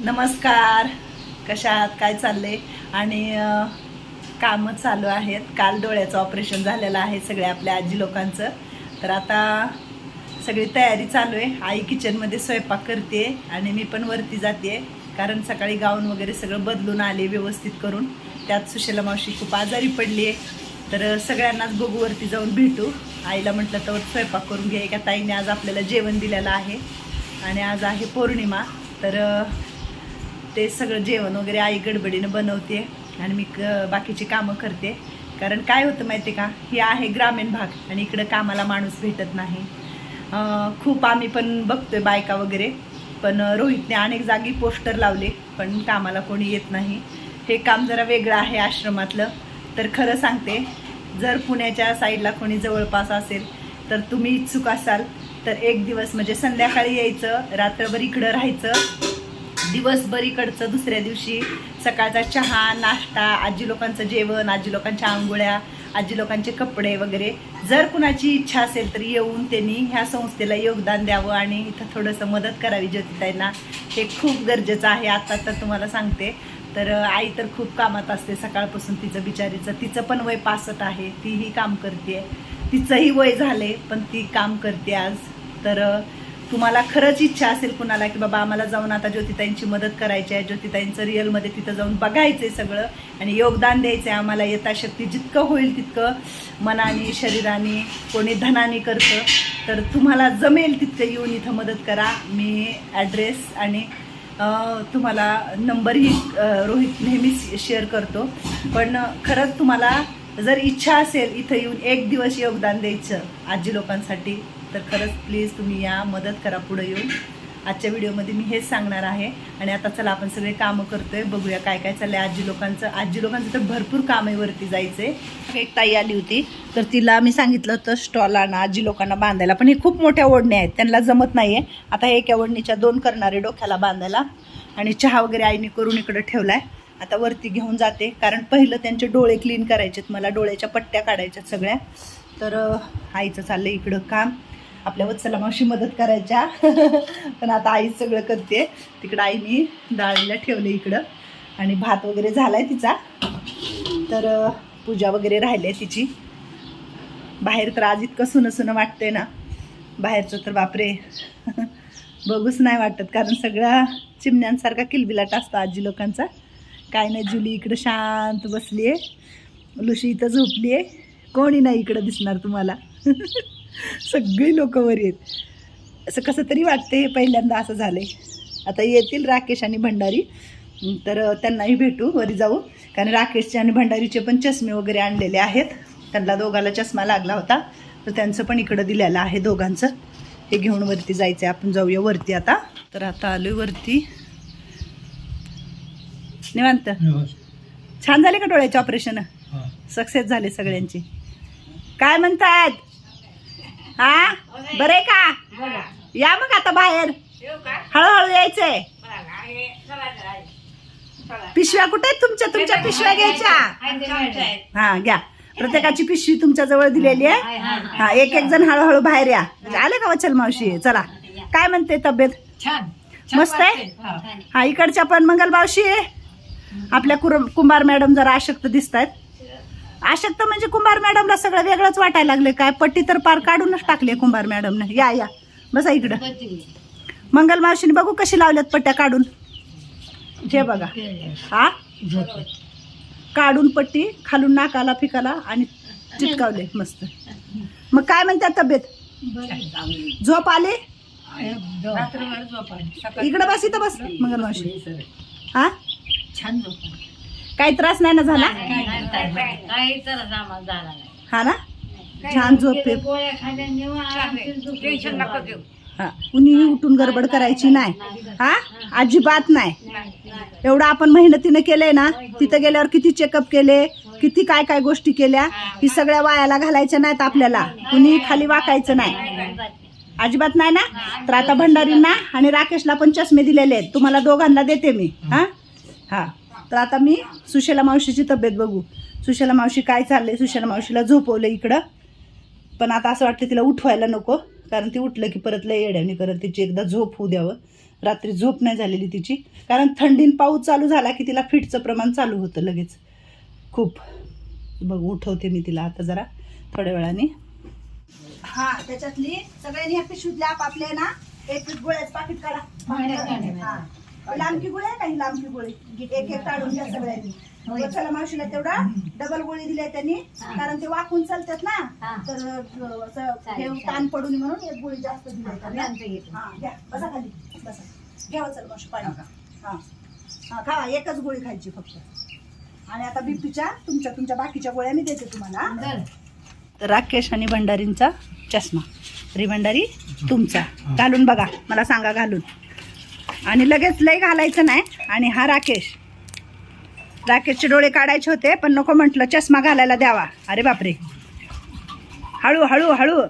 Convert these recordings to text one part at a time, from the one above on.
नमस्कार. कशात काय चालले आणि कामं चालू आहेत. काल डोळ्याचं ऑपरेशन झालेलं आहे सगळ्या आपल्या आजी लोकांचं. तर आता सगळी तयारी चालू आहे. आई किचनमध्ये स्वयंपाक करते आणि मी पण वरती जाते. कारण सकाळी गाऊन वगैरे सगळं बदलून आले व्यवस्थित करून. त्यात सुशेला मावशी खूप आजारी पडली आहे. तर सगळ्यांनाच बघू वरती जाऊन भेटू. आईला म्हटलं तर स्वयंपाक करून घे. एका ताईने आज आपल्याला जेवण दिलेलं आहे. आणि आज आहे पौर्णिमा. तर ते सगळं जेवण वगैरे आई गडबडीनं बनवते आणि मी क बाकीची कामं करते. कारण काय होतं माहिती का? हे आहे ग्रामीण भाग आणि इकडं कामाला माणूस भेटत नाही. खूप आम्ही पण बघतोय बायका वगैरे. पण रोहितने अनेक जागी पोस्टर लावले पण कामाला कोणी येत नाही. हे काम जरा वेगळं आहे आश्रमातलं. तर खरं सांगते जर पुण्याच्या साईडला कोणी जवळपास असेल तर तुम्ही इच्छुक असाल तर एक दिवस म्हणजे संध्याकाळी यायचं रात्रभर इकडं राहायचं दिवसभर इकडचं दुसऱ्या दिवशी सकाळचा चहा नाश्ता आजी लोकांचं जेवण आजी लोकांच्या आंघोळ्या आजी लोकांचे कपडे वगैरे. जर कुणाची इच्छा असेल तर येऊन त्यांनी ह्या संस्थेला योगदान द्यावं आणि इथं थोडंसं मदत करावी ज्योतिताईंना. हे खूप गरजेचं आहे. आत्ता तर तुम्हाला सांगते. तर आई तर खूप कामात असते. सकाळपासून तिचं बिचारीचं तिचं पण वय पासट आहे. तीही काम करते तिचंही वय झाले पण ती काम करते आज. तर तुम्हाला खरंच इच्छा असेल कुणाला की बाबा आम्हाला जाऊन आता ज्योतिताईंची मदत करायची आहे. ज्योतिताईंचं रिअलमध्ये तिथं जाऊन बघायचंय सगळं आणि योगदान द्यायचं आहे आम्हाला यथाशक्ती जितकं होईल तितकं मनाने शरीराने कोणी धनाने करतं. तर तुम्हाला जमेल तितकं येऊन इथं मदत करा. मी ॲड्रेस आणि तुम्हाला नंबरही रोहित नेहमीच शेअर करतो. पण खरंच तुम्हाला जर इच्छा असेल इथं येऊन एक दिवस योगदान द्यायचं आजी लोकांसाठी तर खरंच प्लीज तुम्ही या मदत करा पुढे येऊन. आजच्या व्हिडिओमध्ये मी हेच सांगणार आहे. आणि आता चला आपण सगळे कामं करतोय. बघूया काय काय चाललंय आजी लोकांचं. आजी लोकांचं तर भरपूर काम आहे वरती जायचंय. एक ताई आली होती. तर तिला मी सांगितलं होतं स्टॉल आणा आजी लोकांना बांधायला. पण हे खूप मोठ्या ओढण्या आहेत. त्यांना जमत नाही आहे आता हे एका ओढणीच्या दोन करणारे डोक्याला बांधायला. आणि चहा वगैरे आईने करून इकडं ठेवलाय. आता वरती घेऊन जाते. कारण पहिलं त्यांचे डोळे क्लीन करायचेत. मला डोळ्याच्या पट्ट्या काढायच्यात सगळ्या. तर आईचं चाललं इकडं काम. आपल्या वत्सला मावशी मदत करायच्या. पण आता आई सगळं करते. तिकडं आईनी डाळीला ठेवले इकडं. आणि भात वगैरे झालाय तिचा. तर पूजा वगैरे राहिली आहे तिची. बाहेर तर आज इतकं सुनं सुनं वाटतंय ना. बाहेरचं तर बापरे. बघूच नाही वाटत. कारण सगळा चिमण्यांसारखा किलबिलाट असतो आजी लोकांचा. काय नाही जुली इकडं शांत बसली आहे लुशी इथं झोपली आहे कोणी नाही इकडं दिसणार तुम्हाला. सगळी लोक वर येत. असं कसं तरी वाटते हे पहिल्यांदा असं झालंय. आता येतील राकेश आणि भंडारी. तर त्यांनाही भेटू वरी जाऊ. कारण राकेशचे आणि भंडारीचे पण चष्मे वगैरे आणलेले आहेत. त्यांना दोघाला चष्मा लागला होता. तर त्यांचं पण इकडं दिलेलं आहे दोघांचं. हे घेऊन वरती जायचं आहे आपण जाऊया वरती आता. तर आता आलोय वरती. निवांत? छान झाले का डोळ्याचे ऑपरेशन? सक्सेस झाले सगळ्यांची. काय म्हणतात हा? बरे का? या मग आता बाहेर. हळूहळू यायचंय. पिशव्या कुठे आहेत तुमच्या? तुमच्या पिशव्या घ्यायच्या? हा घ्या. प्रत्येकाची पिशवी तुमच्या जवळ दिलेली आहे. हा एक एक जण हळूहळू बाहेर या. आले का वचल मावशी? चला. काय म्हणते तब्येत? छान. मस्त आहे? हा. इकडच्या पण मंगल मावशी. आपल्या कुर- कुंभार मॅडम जरा आशक्त दिसत आहेत आशक्त म्हणजे कुंभार मॅडमला सगळं वेगळंच वाटायला लागले काय पट्टी तर पार काढूनच टाकली कुंभार मॅडमने. या या. बसा इकडं. मंगल मावशीने बघू कशी लावल्यात पट्ट्या काढून. जे बघा. हा? काढून पट्टी खालून नाकाला फिकाला आणि चिटकावले. मस्त. मग काय म्हणतात तब्येत? झोप आले? इकडं बस इथं बस. मंगल मावशी. हा? छान झोपाली काही त्रास नाही ना झाला? काही तर आम्हाला झाला नाही. हा ना? छान झोप. गोळ्या खाल्ल्या निवांत टेन्शन नका घेऊ. हा. कुणीही उठून गडबड करायची नाही हा? अजिबात नाही एवढं आपण मेहनतीनं केलंय ना तिथं गेल्यावर किती चेकअप केले किती काय काय गोष्टी केल्या ही सगळ्या वायाला घालायच्या नाहीत आपल्याला. कुणी खाली वाकायचं नाही. अजिबात नाही ना? तर आता भंडारींना आणि राकेशला पण चष्मे दिलेले आहेत. तुम्हाला दोघांना देते मी. हा? हा. तर आता मी सुशेला मावशीची तब्येत बघू. सुशेला मावशी काय चाललंय? सुशेला मावशीला झोपवलं इकडं. पण आता असं वाटतं तिला उठवायला नको कारण ती उठलं की परत लय येड्याने करत तिची एकदा झोप होऊ द्यावं. रात्री झोप नाही झालेली तिची. कारण थंडीन पाऊस चालू झाला की तिला फिटचं प्रमाण चालू होतं लगेच. खूप. बघ उठवते मी तिला आता जरा थोड्या वेळाने. हा त्याच्यातली सगळ्यांनी ह्या पिशवीतल्या आपापले ना एक एक गोळ्याचं पाकिट काढा. हा. लांबकी गोळी आहे का ही लांबकी गोळी? एक एक काढून घ्या सगळ्यांनी. वत्सला मावशीला तेवढा डबल गोळी दिली त्यांनी. कारण ते वाकून चालतात ना. हा. तर असं हे. ताण पडून म्हणून एक गोळी जास्त दिली. हा घ्या. बसा खाली. बसा. घ्या वत्सला मावशी पाणी. हा हा. खा. एकच गोळी खायची फक्त. आणि आता बीपीच्या तुमच्या तुमच्या बाकीच्या गोळ्या मी देते तुम्हाला. राकेश आणि भंडारींचा चष्मा. री भंडारी तुमचा. घालून बघा. मला सांगा घालून. आणि लगेच लय घालायचं नाही. आणि हा राकेश. राकेशचे डोळे काढायचे होते पण नको म्हटलं चष्मा घालायला द्यावा. अरे बापरे. हळू हळू हळू.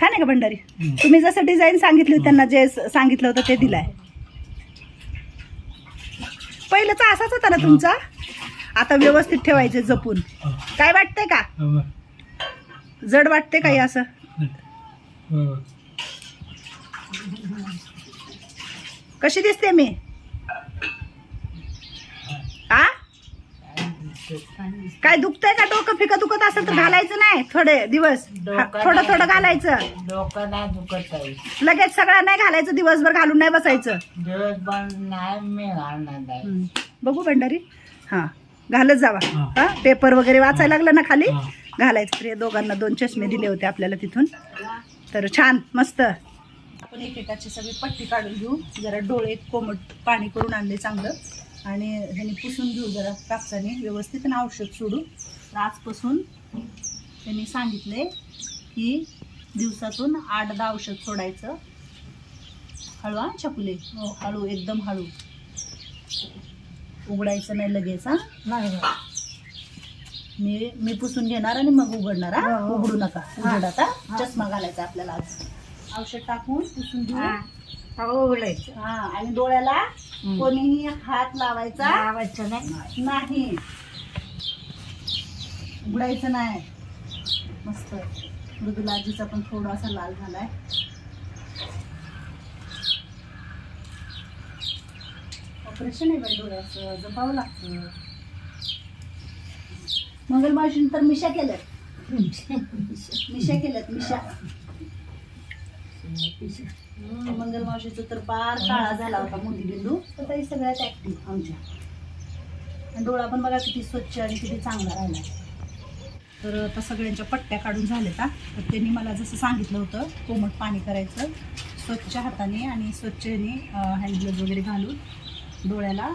छान आहे का भंडारी? तुम्ही जसं डिझाईन सांगितली त्यांना जे सांगितलं होतं ते दिलंय. पहिलंचा असाच होता ना तुमचा? आता व्यवस्थित ठेवायचे जपून. काय वाटतंय का? जड वाटते काही असं? कशी दिसते मी? आ? काय दुखतंय का डोकं? फिकं दुखत असेल तर घालायचं नाही थोडे दिवस. हा, थोडं थोडं घालायचं. डोकं नाही दुखत आहे. लगेच सगळं नाही घालायचं दिवसभर घालून नाही बसायचं. दिवसभर नाही मी घालणार आहे. बघू भंडारी. हा घालत जावा. हा. पेपर वगैरे वाचायला लागलं ना खाली? घालायचं. या दोघांना दोन चष्मे दिले होते आपल्याला तिथून. तर छान मस्त. आपण एकेकाची सगळी पट्टी काढून घेऊ. जरा डोळे कोमट पाणी करून आणले चांगलं. आणि ह्याने पुसून घेऊ जरा कापसाने. व्यवस्थित आणि औषध सोडू. तर आजपासून त्यांनी सांगितले की दिवसातून आठ दहा औषध सोडायचं. हळू हा छकुले. हळू एकदम हळू. उघडायचं नाही लगेच हा. मी मी पुसून घेणार आणि मग उघडणार हा. हो, हो. उघडू नका. हा. उघड आता हा. चष्मा घालायचा आपल्याला आज. औषध टाकून पुसून हा. हा आणि डोळ्याला. कोणीही हात लावायचा लावायचं नाही. नाही. उघडायचं नाही. मस्त. मृदुला आजीचा पण थोडासा लाल झालाय. ऑपरेशन आहे बाई डोळ्याचं. जपावं लागतं. मंगलमावशीने तर मिशा केल्यात. मिशा केल्यात मिशा. मंगलमावशीचं तर पार काळा झाला होता मोतीबिंदू तर ताई सगळ्यात ऍक्टिव्ह आमच्या. आणि डोळा पण बघा किती स्वच्छ आणि किती चांगला राहिला. तर आता सगळ्यांच्या पट्ट्या काढून झाल्यात तर त्यांनी मला जसं सांगितलं होतं कोमट पाणी करायचं स्वच्छ हाताने आणि स्वच्छने हँडग्लोव्ह वगैरे घालून डोळ्याला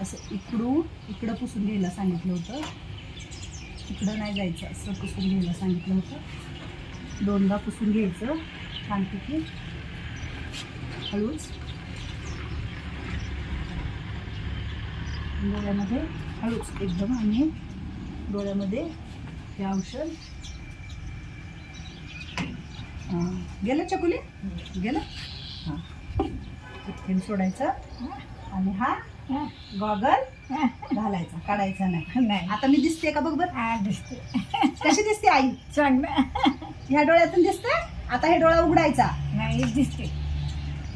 असं इकडून इकडं पुसून घ्यायला सांगितलं होतं. इकडं नाही जायचं असं पुसून घ्यायला सांगितलं होतं. दोनदा पुसून घ्यायचं. छानपैकी हळूच. डोळ्यामध्ये हळूच एकदम आणि डोळ्यामध्ये हे औषध. गेलं चकुली? गेलं? हां. सोडायचं. आणि हा गॉगल घालायचा काढायचा नाही. नाही. आता मी दिसते का बघ बर? हा दिसते. कशी दिसते आई? चांगलं ह्या डोळ्यातून दिसते आता हे डोळा उघडायचा. नाही दिसते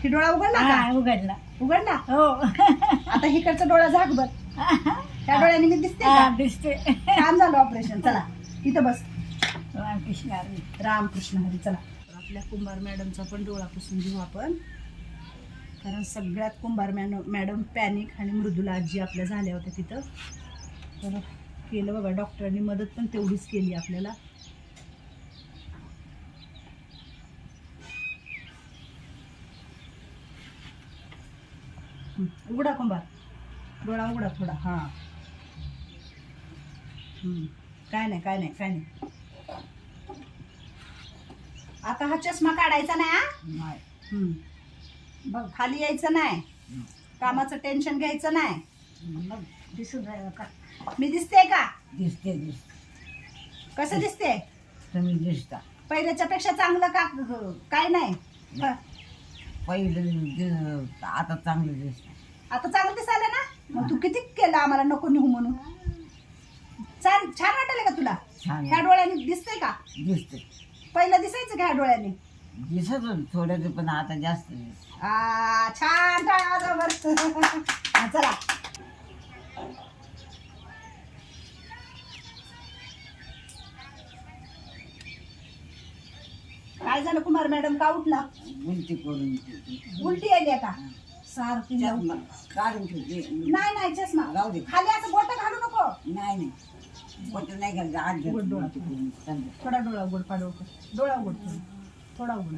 हे डोळा उघडला हा उघडला. उघडला? हो. आता हिकडचा डोळा झाक बर त्या डोळ्याने मी दिसते हा का दिसते. छान झालं ऑपरेशन चला इथं बस. रामकृष्ण हरी. रामकृष्ण हरी चला. तर आपल्या कुंभार मॅडमचा पण डोळा पुसून घेऊ आपण. कारण सगळ्यात कुंभार मॅन मॅडम पॅनिक आणि मृदुला आजी आपल्या झाल्या होत्या तिथं. तर केलं बघा डॉक्टरांनी मदत पण तेवढीच केली आपल्याला. उघडा कुंभार. डोळा उघडा थोडा हां. काय नाही काय नाही काय नाही. आता हा चष्मा काढायचा नाही हा? नाही. बघ खाली यायचं नाही. कामाचं टेन्शन घ्यायचं नाही. मग दिसून राहिलं का मी दिसते का? दिसते दिसते. कसं दिसते? तुम्ही दिसता. पहिल्याच्या पेक्षा चांगलं का? काय नाही. पहिलं आता चांगलं दिसत आता चांगलं दिसायला ना? मग तू किती केलं आम्हाला नको निघू म्हणून? छान छान वाटलं का तुला? छान ह्या डोळ्याने दिसतंय का? दिसते पहिलं दिसायचं का ह्या डोळ्याने? दिसत थोडं पण आता जास्त दिसत आ, छान टाळ्या वाजवा बरं. चला. कुमार मॅडम का उठला? उलटी करून. उलटी आली का सारखी. चष्मा काढून ठेवते नाही नाही चष्मा. राहू दे. खाली असं बोट घालू नको. नाही नाही. बोट नाही घालत. आज घालते डोळा. उलटी करून. चांगलं. थोडा डोळा उघड पा डोळा डोळा उघड थोडा. थोडा उघड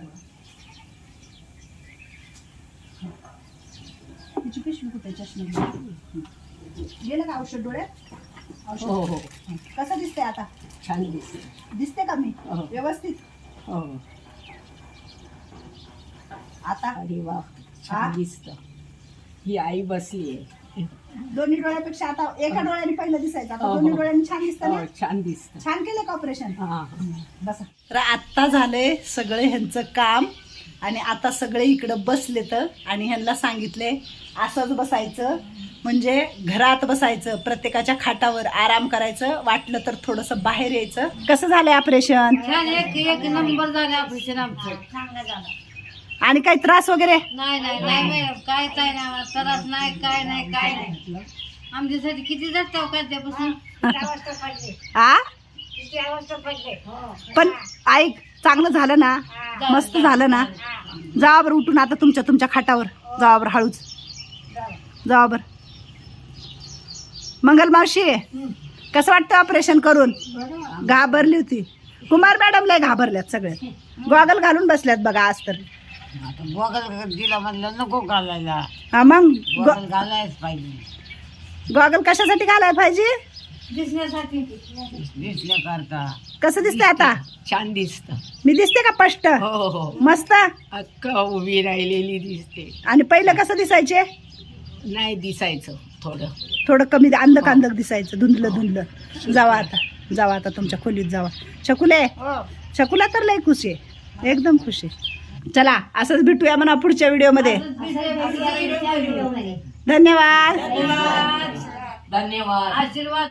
तिची पिशवी कुठे चष्मा गेलं का औषध डोळ्यात? औषध. हो हो. कसं दिसतंय आता? छान दिसते दिसते का मी? हो. व्यवस्थित? हो. आता? अरे वा हा? छान दिसत. ही आई बसली दोन्ही डोळ्यापेक्षा आता एका डोळ्याने पहिलं दिसायचं. आता हो, दोन्ही हो. डोळ्यांनी छान दिसतं ना? छान दिसत. छान केलं का ऑपरेशन हा बसा. तर आत्ता झालंय सगळे ह्यांचं काम आणि आता सगळे इकडं बसले तर आणि ह्यांना सांगितले असंच बसायचं. म्हणजे घरात बसायचं प्रत्येकाच्या खाटावर आराम करायचं वाटलं तर थोडंसं बाहेर यायचं. कसं झालंय ऑपरेशन छान एक एक नंबर झालं ऑपरेशन आमचं. आणि काही त्रास वगैरे? नाही नाही नाही मॅडम. काय काय नाही आम्हाला. त्रास नाही काय नाही काय नाही. आमच्यासाठी किती जास्त काढल्यापासून आ? पण ऐक चांगलं झालं ना? मस्त झालं ना? जावा बरं उठून आता तुमच्या तुमच्या खाटावर. जावा बरं हळूच. जावा बरं. मंगल मावशी कसं वाटतं ऑपरेशन करून? घाबरली होती. कुमार मॅडम लय घाबरल्यात सगळे. गॉगल घालून बसल्यात बघा आज तर. आता गोगल दिला म्हणलं नको घालायला. हा मग गोगल घालायच पाहिजे. गॉगल कशासाठी घालायला पाहिजे? दिसण्यासाठी. दिसण्याकरता. कसं दिसतंय आता? छान दिसत. मी दिसते का स्पष्ट? हो हो मस्त? अक्का उभी राहिलेली दिसते. आणि पहिलं कसं दिसायचे? नाही दिसायचं थोडं. थोडं कमी अंधक अंधक दिसायचं. धुंदलं धुंदलं. जावा आता. जावा आता तुमच्या खोलीत जावा. शकुले शकुला तर लय खुश आहे. एकदम खुश आहे. चला असंच भेटूया म्हणा पुढच्या व्हिडिओमध्ये. धन्यवाद. धन्यवाद. आशीर्वाद.